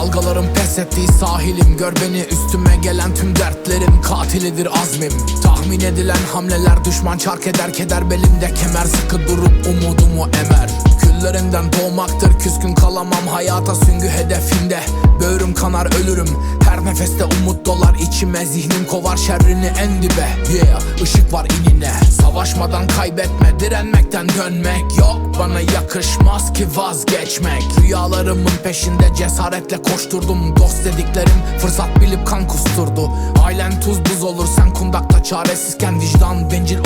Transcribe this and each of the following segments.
Dalgaların pes ettiği sahilim. Gör beni üstüme gelen tüm dertlerin Katilidir azmim. Tahmin edilen hamleler düşman çark eder Keder belimde kemer. Sıkı durup umudumu emer Küllerinden doğmaktır. Küskün kalamam Hayata süngü hedefinde Böğrüm kanar ölürüm. Her nefeste umut dolar içime Zihnim kovar şerrini en dibe. Yeah ışık var inine. Savaşmadan kaybetme direnmekten dönmek Yok. Bana yakışmaz ki vazgeçmek. Rüyalarımın peşinde cesaretle koşturdum. Dost dediklerim fırsat bilip kan kusturdu. Ailen tuz buz olur sen kundakta çaresizken Vicdan bencil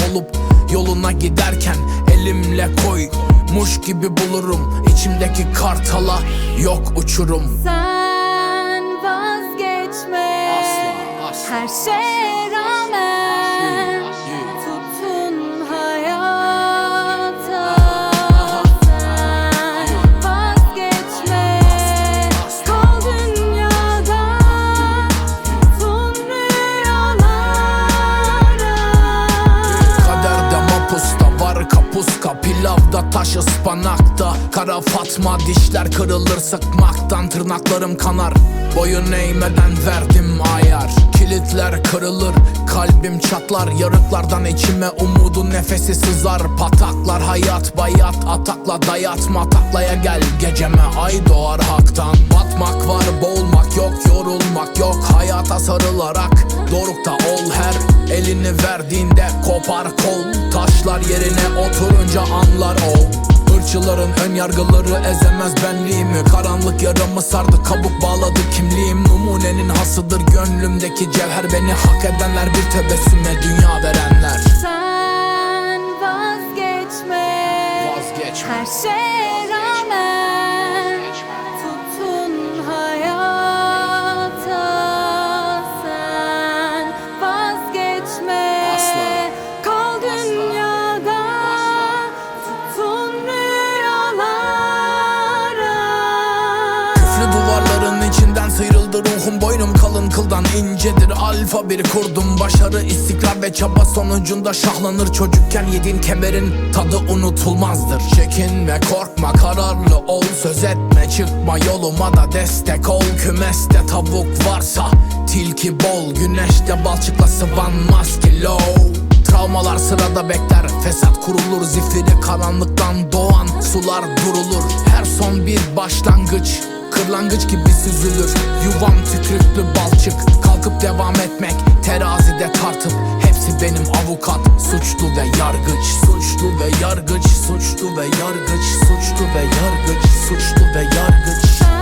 muş gibi bulurum. İçimdeki kartala yok uçurum. Sen vazgeçme. Asla, asla. Her şeye Pilavda taş ıspanakta Kara Fatma. Dişler kırılır sıkmaktan Tırnaklarım kanar. Boyun eğmeden verdim ayar Kilitler kırılır Kalbim çatlar. Yarıklardan içime umudun nefesi sızar. Pataklar hayat bayat Atakla dayatma taklaya gel Geceme ay doğar haktan. Batmak var boğulmak yok Yorulmak yok. Hayata sarılarak Dorukta ol. Her elini verdiğinde kopar kol. Taşlar yerine oturunca anlar o. Irkçıların ön yargıları ezemez benliğimi. Karanlık yaramı sardı kabuk bağladı kimliğim Numunenin hasıdır gönlümdeki cevher. Beni hak edenler bir tebessüme dünya verenler. Sen vazgeçme. Vazgeçme. Her şeye Boynum kalın kıldan incedir Alfa bir kurdum. Başarı istikrar ve çaba sonucunda şahlanır Çocukken yediğin kemerin tadı unutulmazdır. Çekin ve korkma kararlı ol Söz etme çıkma yoluma da destek ol. Kümeste tavuk varsa tilki bol. Güneşte balçıkla sıvanmaz ki low. Travmalar sırada bekler Fesat kurulur zifiri karanlıktan doğan Sular durulur. Her son bir başlangıç Kırlangıç gibi süzülür. Yuvam tükürüklü balçık. Kalkıp devam etmek Terazide tartıp. Hepsi benim avukat. Suçlu ve yargıç. Suçlu ve yargıç. Suçlu ve yargıç. Suçlu ve yargıç. Suçlu ve yargıç